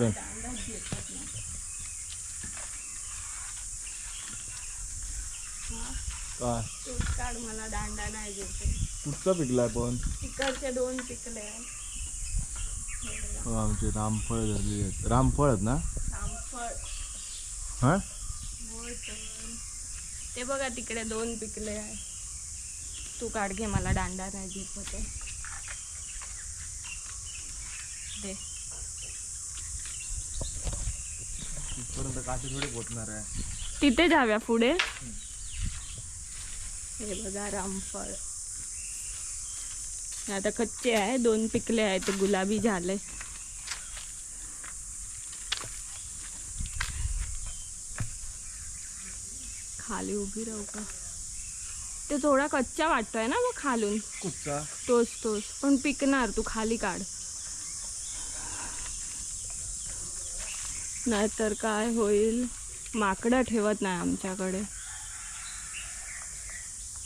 ना काय? तूच काढ मला दांडा नाही देते. कुठचा पिकलाय पण? तिकडचे दोन पिकले हे आमचे रामफळ धरली आहेत. रामफळ आहेत ना? रामफळ. हा? होय तर. ते बघा तिकडे दोन पिकले आहे तू काढ घे मला दांडा नाही देत होते. दे. तिथपर्यंत काठी थोडी पोचणार आहे. तिथे जाव्या पुढे. हे बघा रामफळ. आता कच्चे आहे दोन पिकले आहे ते गुलाबी झाले. खाली उभी राहू का? ते थोडा कच्चा वाटतोय ना मग खालून. कुठचा? तोच तोच. पण पिकणार तू खाली काढ. नाहीतर काय होईल? माकडं ठेवत नाही आमच्याकडे.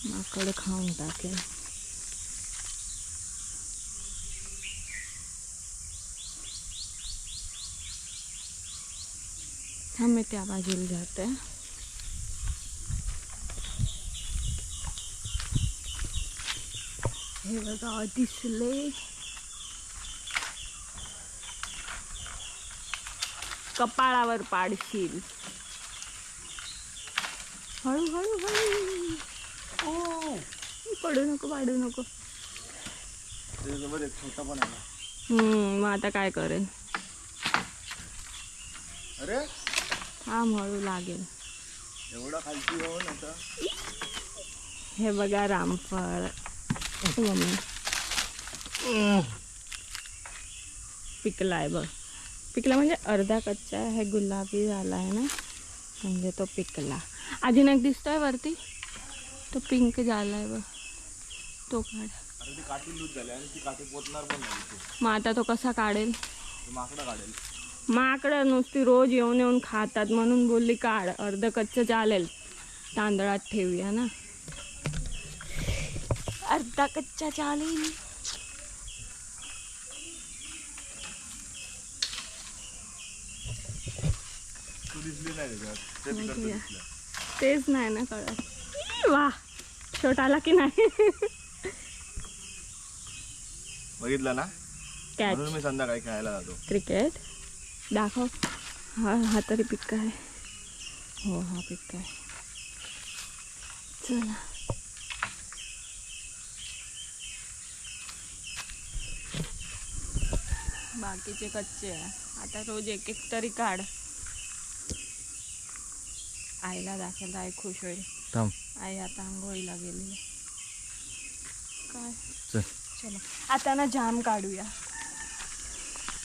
माकड खाऊन टाकेल. थांब मी त्या बाजूला जाते. हे बघा दिसले. कपाळावर पाडशील. हळू. हळू पडू नको पाडू नको. हम्म, मग आता काय करेल? अरे? थांब हळू लागेल. एवढा खालची हो आता. हे बघा रामफळ. मम्मी पिकलाय बघ. पिकला म्हणजे अर्धा कच्चा आहे गुलाबी झाला आहे ना? म्हणजे तो पिकला. अजून एक दिसतोय वरती? तो पिंक झालाय बघ. तो काढ. झाली मग आता तो कसा काढेल? तो माकडा काढेल. माकडं नुसती रोज येऊन येऊन खातात म्हणून बोलली काढ अर्ध कच्चं चालेल. तांदळात ठेवूया ना. अर्धा कच्चा चालेल. नाही तेच नाही ना कळत. वा छोटाला की नाही? बघितलं ना? म्हणून मी संध्याकाळी खेळायला जातो. क्रिकेट दाखव. हा हा तरी पिक्का आहे. हो हा पिक्का आहे. चला. बाकीचे कच्चे आहे. आता रोज एक एक तरी काढ. आईला दाखल आई खुश होईल. थांब. आई आता आंघोळीला गेली. काय? चल. चलो. आता ना जाम काढूया.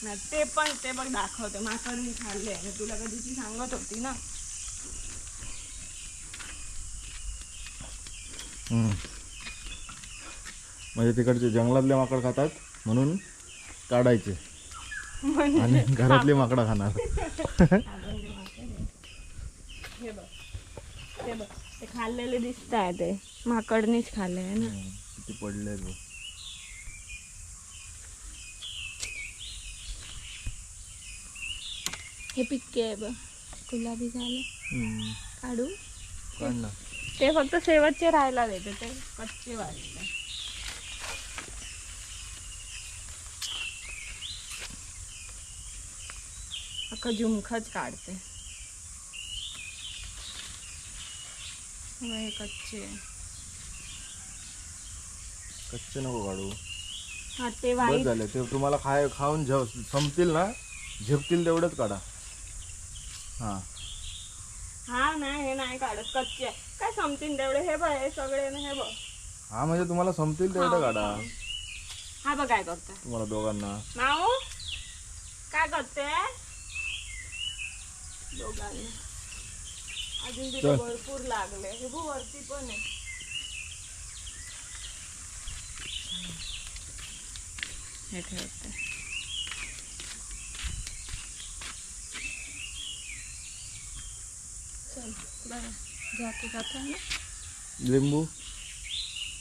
ना ते पण ते बघ दाखवते. माकड मी खाल्ले. आहे तुला कधीची सांगत होती ना. हम्म. म्हणजे तिकडचे जंगलातले माकड खातात म्हणून काढायचे. म्हणजे आणि घरातली माकडं खाणार अजून ते माकड आहे. हे बघ ते बघ ते खाल्लेले दिसत आहे ते. माकडनीच खाल्ले आहे ना. किती पडले हे पिक्के आहे बघ. गुलाबी झाले. काढू. ते फक्त शेवटचे राहायला देते ते कच्चे वाटते अख्खा झुमखाच काढते. हे कच्चे. कच्चे नको काढू. हा ते बस वाईट. झाले. ते तुम्हाला खाय खाऊन झ संपतील ना? झेपतील तेवढंच काढा. हा. हा नाही हे नाही काढत. कच्चे. आहे. काय समतील तेवढे? हे बघ हे सगळे ना हे बघ. हा म्हणजे तुम्हाला संपतील तेवढं काढा. हा. बघ काय तुम्हाला दोघांना. माऊ काय करते दोघांनी. अजून तिथे. भरपूर लागले हे बघ वरती पण आहे. हे ठेवते. चल बरं. जाते जाते ना? लिंबू?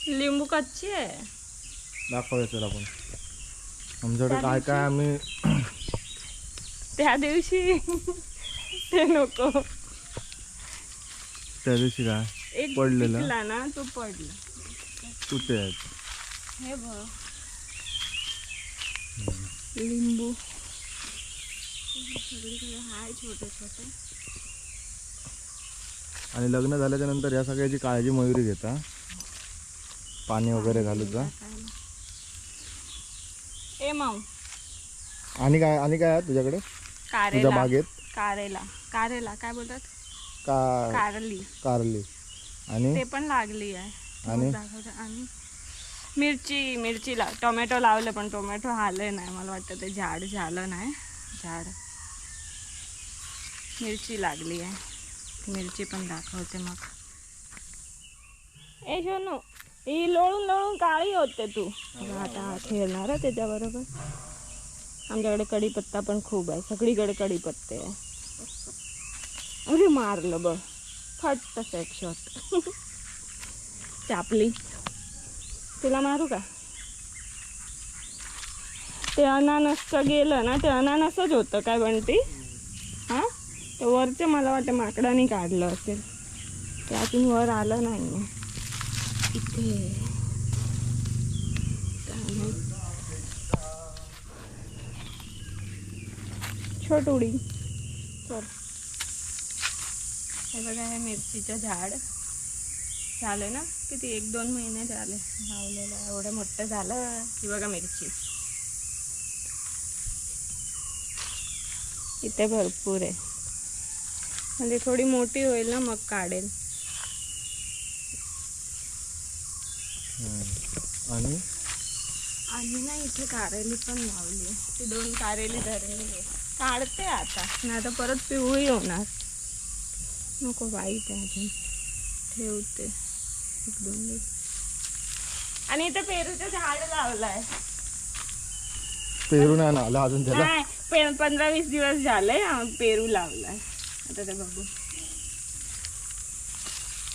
लिंबू कच्ची आहे. दाखवूया चल आपण. आमच्याकडे काय काय आम्ही त्या दिवशी ते नको. त्या दिवशी काय एक पडलेला? ना तो पडला. कुठे आहेत हे बघ. लिंबू. सगळीकडे हाय छोटे छोटे. आणि लग्न झाल्याच्यानंतर या सगळ्याची काळजी मयुरी घेता पाणी वगैरे ए माऊ. आणि काय आणि काय आहे तुझ्याकडे? तुझ्या कारेला बागेत? कारेला. कारेला. काय बोलतात? का कारली. कारली. आणि? ते पण लागली आहे. आणि? मग दाखवते. आणि मिरची मिरची ला टोमॅटो लावले पण टोमॅटो आले नाही. मला वाटतं ते झाड झालं नाही. झाड. मिरची लागली आहे. मिरची पण दाखवते मग. ए शोनू ही लोळून लोळून काळी होते तू. आता खेळणार आहे त्याच्याबरोबर. आमच्याकडे कढीपत्ता पण खूप आहे. सगळीकडे कढीपत्ते आहे. अरे मारलं बघ. फट तसं एक शॉट चापली. तुला मारू का? ते अनानसचं गेलं ना ते अनानसच होतं काय बनती हां? ते वरचं मला वाटतं माकडाने काढलं असेल. त्यातून वर आलं नाही इथे. छोट उडी. चल. हे बघा हे मिरचीचं झाड. झालं ना? किती? एक दोन महिने झाले. लावलेलं एवढं मोठं झालं की बघा मिरची. इथे भरपूर आहे. म्हणजे थोडी मोठी होईल ना मग काढेल. आणि? आणि ना इथे कारेली पण लावली ती दोन कारेली धरलेली आहे. काढते आता. नाही तर परत पिवळी होणार. नको वाईट आहे अजून. ठेवते. एक दोन दिवस. आणि इथे पेरूचं झाड लावलंय. पेरून आहे ना आला अजून त्याला? नाही पे- पंधरा वीस दिवस झाले आम्ही पेरू लावलाय. आता ते बघू.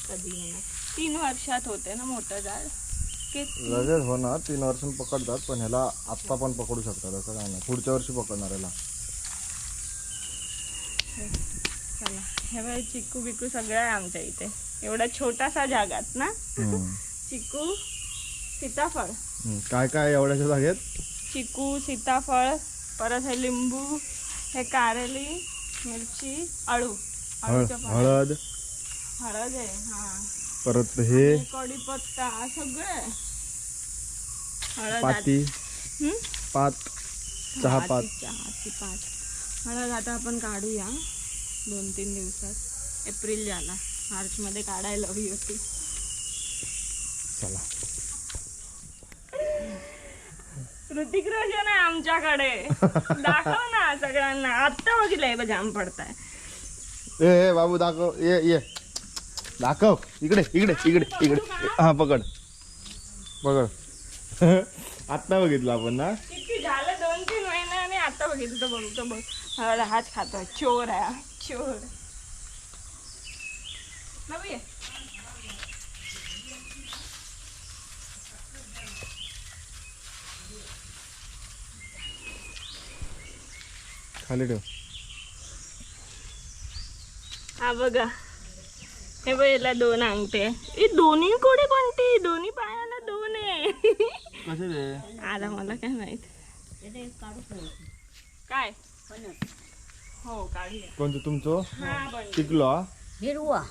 कधी येणार? तीन वर्षात होते ना मोठं झाड. किती? लगेच हो ना तीन वर्षांनी पकडतात पण ह्याला आत्ता पण पकडू शकतात असं काय नाही. पुढच्या वर्षी पकडणार याला चला हे बघ चिकू बिकू सगळं आहे आमच्या इथे. एवढा छोटासा जागात ना? हम्म. चिकू सीताफळ. काय काय एवढ्याच्या जागेत? चिकू सीताफळ परत हे लिंबू हे कारेली मिरची अळू. हळद. हळद आहे हा. परत हे. कढीपत्ता सगळं आहे. हळद पाती. हं? पात. चहा हा, पात. चहाची पात. हळद आता आपण काढूया. दोन तीन दिवसात. एप्रिल झाला. मार्चमध्ये काढायला हवी होती. चला. ऋतिक रोशन आहे आमच्याकडे. दाखव ना सगळ्यांना. आत्ता बघितलंय बघ जाम पडताय. ए ए बाबू दाखव. ये ये. दाखव. इकडे इकडे इकडे इकडे. हा पकड. पकड. आत्ता बघितलं आपण ना? किती झालं? दोन तीन महिने आणि आता बघितलं बघतो बघ. हळद हाच खातोय. चोर आहे हा, नवी आहे. खाली ठेव. हा बघा. हे बघ याला दोन अंगठे. हे दोन्ही कोडे कोणते? दोन्ही पायाला दोन आहे. कसे रे? आला मला काय माहीत. काय? हो कोणतं तुमचं? हा बन टिकलो हा? हिरवा.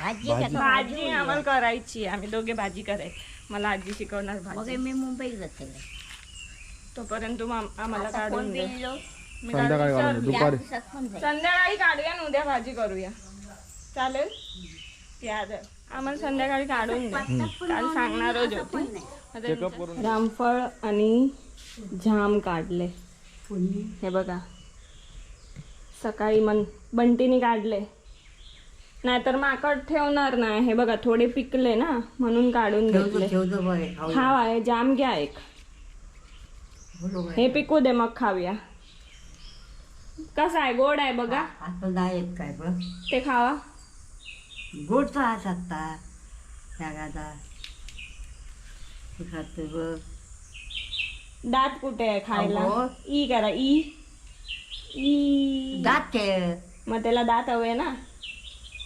भाजी भाजी. भाजी आम्हाला करायची आम्ही दोघे भाजी करायची मला आजी शिकवणार मग भाजी मी मुंबईत जाते. तोपर्यंत तू आम- आम्हाला काढून दे. मी संध्याकाळी काढून- दे, दुपारी. संध्याकाळी काढूया आणि उद्या भाजी करूया. चालेल? याद आहे. आम्हाला संध्याकाळी काढून दे. काल सांगणारच होती. चेकअप करून रामफळ आणि जाम काढले. हे बघा. सकाळी मन बंटीने काढले. नाहीतर माकड ठेवणार नाही. हे बघा थोडे पिकले ना म्हणून काढून घेतले. हा आहे जाम घ्या एक. हे पिकू दे मग खाऊया. कसा आहे? गोड आहे बघा. काय बघ. ते खावा. गोडचा हा सत्ता जगाचा दात कुठे आहे खायला. ई करा ई. दात मग त्याला दात हवे ना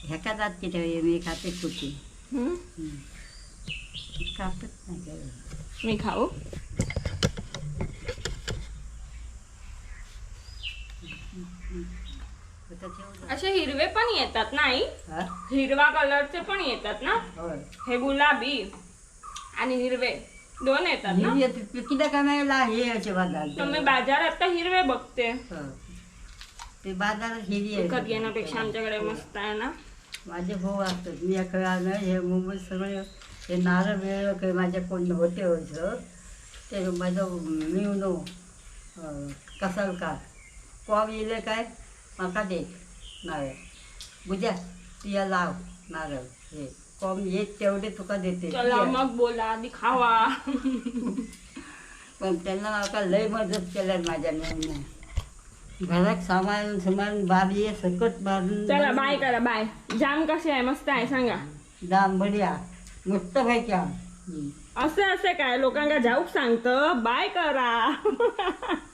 ह्याका दात की ठेव मी खाते कुठे हम्म? कापत नाही काय. मी खाऊ आता. असे हिरवे पण येतात नाही हा? हिरवा कलरचे पण येतात ना होय. हे गुलाबी आणि हिरवे दोन येतात ना ही येते, किती हे असे बाजार तर मी बाजारात तर हिरवे बघते हो. ते बाजारात हिरी आहे. विकत घेण्यापेक्षा आमच्याकडे मस्त आहे ना? माझे भाऊ असतात मी ना हे मुंबईत सगळे हे नारळ बिरळ काही माझ्या कोण होते होतं ते माझं मिळून कसाल का? कॉम येले काय? म्हाका दे नारळ. बुजा तुया लाव नारळ. हे कॉम येत तेवढे तुका देते. चला मग बोला आधी खावा. पण त्यांना म्हाका लय मदत केल्यात माझ्या मिळून घरात सामान सामान बारी आहे सकट बांधून चला बाय करा बाय जाम कसे आहे? मस्त आहे सांगा. दाम बढिया. मस्त पैकी. असं असं काय? लोकांना जाऊक सांगतं. बाय करा.